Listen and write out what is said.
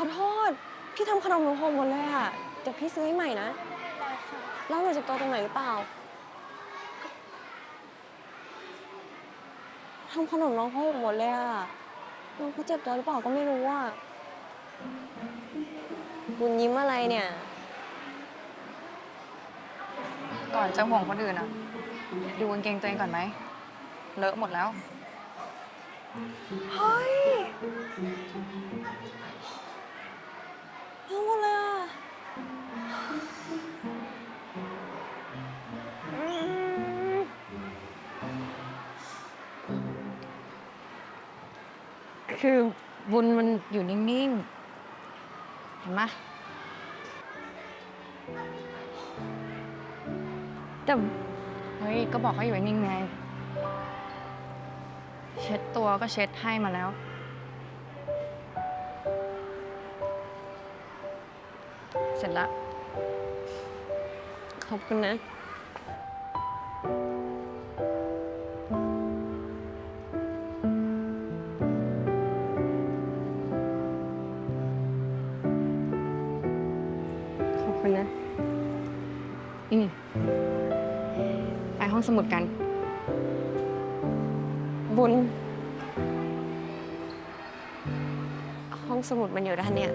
ขอโทษ พี่ทำขนมหนูหกหมดเลยอะเดี๋ยวพี่ซื้อให้ใหม่นะ แล้วหนูเจ็บตัวตรงไหนหรือเปล่าทำขนมน้องเขาหกหมดเลยอะน้องเขาเจ็บตัวหรือเปล่าก็ไม่รู้อะบุญยิ้มอะไรเนี่ย ก่อนจะห่วงคนอื่นอะดูกางเกงตัวเองก่อนไหม เลอะหมดแล้ว เฮ้ย คือบุญมันอยู่นิ่ง ๆ เห็นไหมแต่เฮ้ย ก็บอกให้อยู่นิ่งไง เช็ดตัวก็เช็ดให้มาแล้ว เสร็จละ ขอบคุณนะ คุณนะอืมไปห้องสมุดกัน บุญ ห้องสมุดมันอยู่ด้านเนี่ย